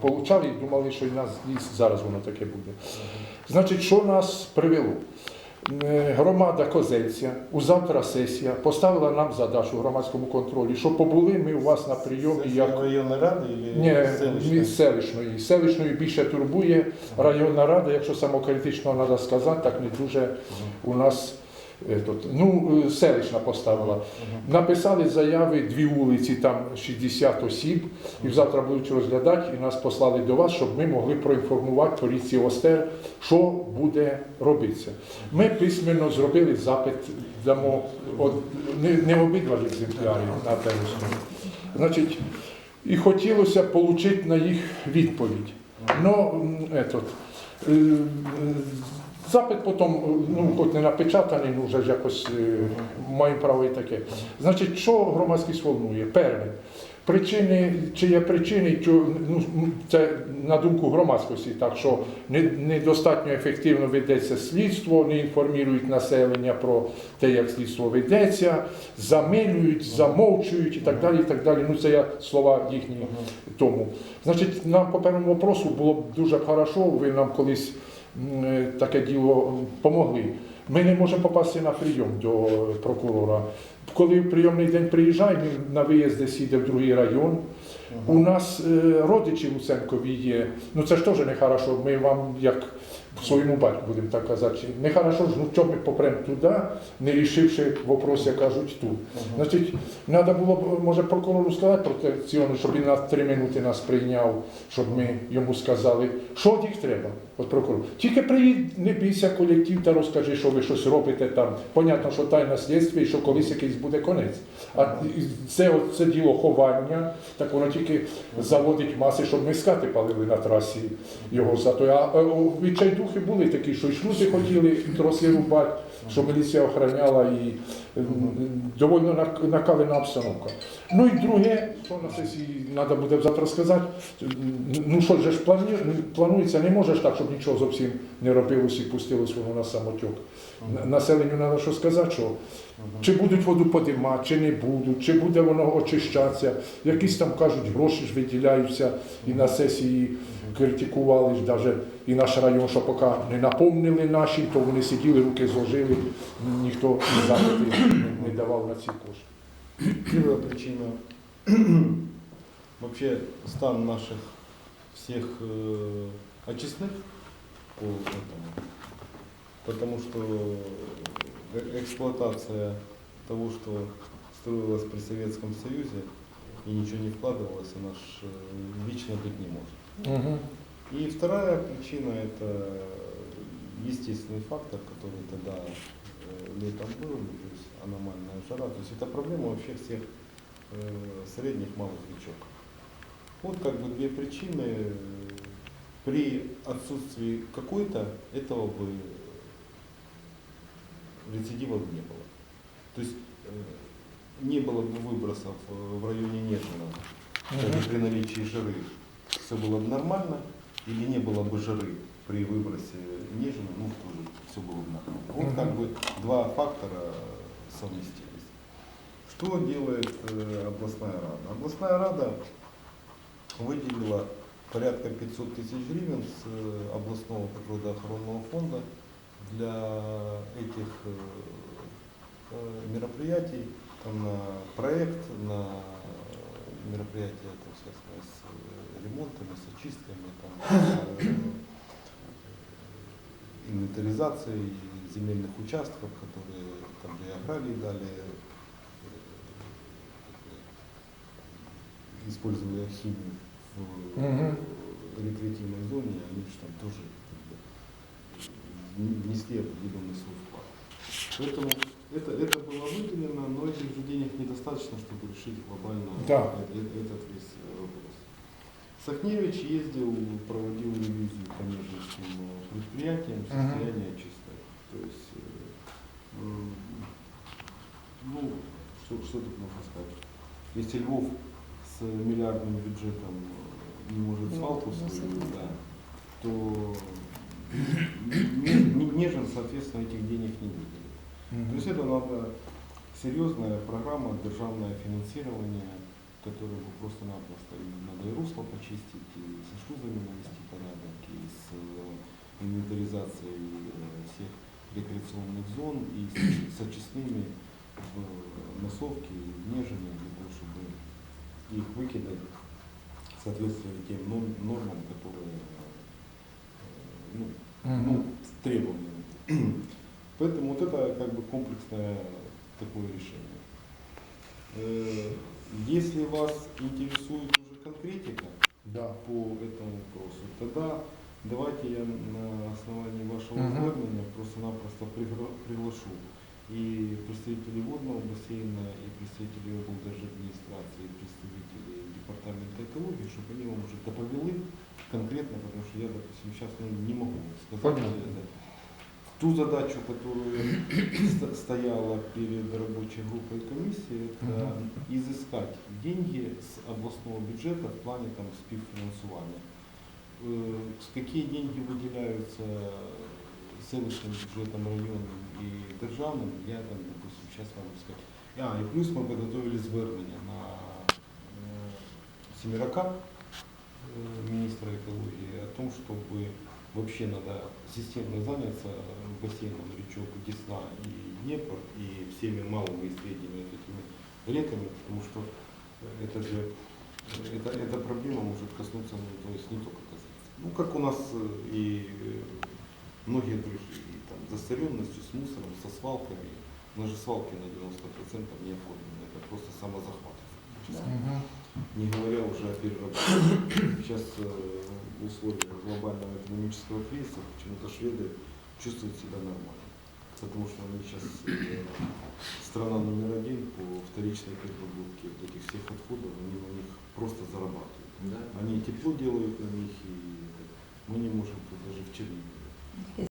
получали і думали, що і нас і зараз воно таке буде. Значить, що нас привело? Е, Громада Козельця, завтра сесія поставила нам задачу в громадському контролі, що побули ми у вас на прийомі Сессия як районной рады или ні, селищной? ні, селищної. Селищної більше турбує районна рада, якщо самокритично треба сказати, так не дуже у нас. Ну, е, селищна поставила. Написали заяви дві вулиці, там 60 осіб, і завтра будуть розглядати, і нас послали до вас, щоб ми могли проінформувати поліцію Остер, що буде робитися. Ми письменно зробили запит, дамо от, не, не обидва екземпляри на першому. Значить, і хотілося отримати на їх відповідь. М, етот, е, е, запит потім, ну, хоч не напечатаний, ну вже ж якось е, маємо право і таке. Значить, що громадськість волнує? Перше, причини, чи є причини, чо- ну, це на думку громадськості, так що недостатньо ефективно ведеться слідство, не інформують населення про те, як слідство ведеться, замилюють, замовчують і так далі. І так далі. Ну, це я слова їхні тому. Значить, нам по першому вопросу було б дуже хорошо, ви нам колись е, таке діло м, помогли. Ми не можемо попасти на прийом до прокурора. Коли в прийомний день приїжджаємо, він на виїзд десь їде в другий район. У нас е, родичі Луценкові є. Ну це ж теж не хорошо. Ми вам як своєму батьку будемо так казати. Не хорошо ж, ну чому ми попремо туди, не рішивши вопрос, як кажуть, тут. Значить, треба було б, може, прокурору сказати протекціону, щоб він на три минути нас прийняв, щоб ми йому сказали, що від їх треба. От прокурор. Тільки приїдь, не бійся колектив та розкажи, що ви щось робите там. Понятно, що тайна слідство і що колись якийсь буде конець. А це, це діло ховання, так воно тільки заводить маси, щоб ми скати палили на трасі його за то. А е, відчайдухи були такі, що й шлюзи хотіли троси рубати, що міліція охороняла і доволі накалена обстановка. Ну і друге, що на сесії треба буде завтра сказати, ну що ж плані- планується, не можеш так, щоб нічого зовсім не робилось і пустилось воно на самотек. На- Населенню треба що сказати, що чи будуть воду подимати, чи не будуть, чи буде воно очищатися. Якісь там кажуть, гроші ж виділяються і на сесії критикували ж навіть і наш район, що поки не наповнили наші, то вони сиділи, руки зложили, ніхто запити не- не давав на ці кошти. Первая причина вообще стан наших всех э, очистных по э, эксплуатация того, что строилось при Советском Союзе и ничего не вкладывалось, она ж э, вечно быть не может. Угу. И вторая причина это естественный фактор, который тогда э, летом был, то есть аномальная жара. То есть это проблема вообще всех средних малых речок. Вот как бы две причины. При отсутствии какой-то этого бы рецидивов не было. То есть э, не было бы выбросов э, в районе Нежина, даже при наличии жиры все было бы нормально, или не было бы жиры при выбросе Нежина, ну тоже все было бы нормально. Вот как бы два фактора совместились. Что делает э, областная рада? Областная рада выделила порядка 500 тысяч гривен с э, областного природоохранного фонда для этих э, э, мероприятий, там на проект, на мероприятия, там, связанные с э, ремонтами, с очистками, там, с, инвентаризацией земельных участков, которые там для аграрии дали, используя химию в рекреативной зоне, они же там тоже внесли определенный свой вклад. Поэтому это, это было выделено, но этих же денег недостаточно, чтобы решить глобально Да. э- э- этот весь э, вопрос. Сахневич ездил, проводил ревизию по нежинским э, предприятиям, состояние чистое. То есть, э, ну, что, что тут можно сказать? Если Львов с миллиардным бюджетом не может свалку свою, да, то Нежин, соответственно, этих денег не выделит. То есть это надо серьезная программа, державное финансирование, которое бы просто-напросто надо и русло почистить, и со шлюзами навести порядок, и с э, инвентаризацией э, всех рекреационных зон, и с, очистными в массовке и в Нежине, для того, чтобы их выкидать соответствовали тем норм- нормам, которые э, ну, ну, требованиям. Поэтому вот это как бы комплексное такое решение. Э, Если вас интересует уже конкретика Да. по этому вопросу, тогда давайте я на основании вашего Мгм. звернення просто-напросто пригла- приглашу и представителей водного бассейна, и представителей облдержадминистрации, и представителей департамента экологии, чтобы они вам уже доповели конкретно, потому что я, допустим, сейчас ну, не могу сказать. Понятно. Ту задачу, которая ст- стояла перед рабочей группой комиссии, это изыскать деньги с областного бюджета в плане там, співфінансування. Э, Какие деньги выделяются селищным бюджетом районным и державным, я там, допустим, сейчас вам скажу. А, и плюс мы подготовили звернення на э, Семерака, э, министра экологии, о том, чтобы вообще надо системно заняться бассейном речок Десна и Днепр и всеми малыми и средними этими реками, потому что это же это, эта проблема может коснуться ну, то есть не только касаться. Ну, как у нас э, и э, многие другие, там засоренностью, с мусором, со свалками. У нас же свалки на 90% не оформлены, это просто самозахват. Мгм. Не говоря уже о переработке. Сейчас э, в условиях глобального экономического кризиса почему-то шведы чувствуют себя нормально. Потому что они сейчас э, страна номер один по вторичной переработке вот этих всех отходов, они на них просто зарабатывают. Они тепло делают на них, и мы не можем тут даже в Чернигове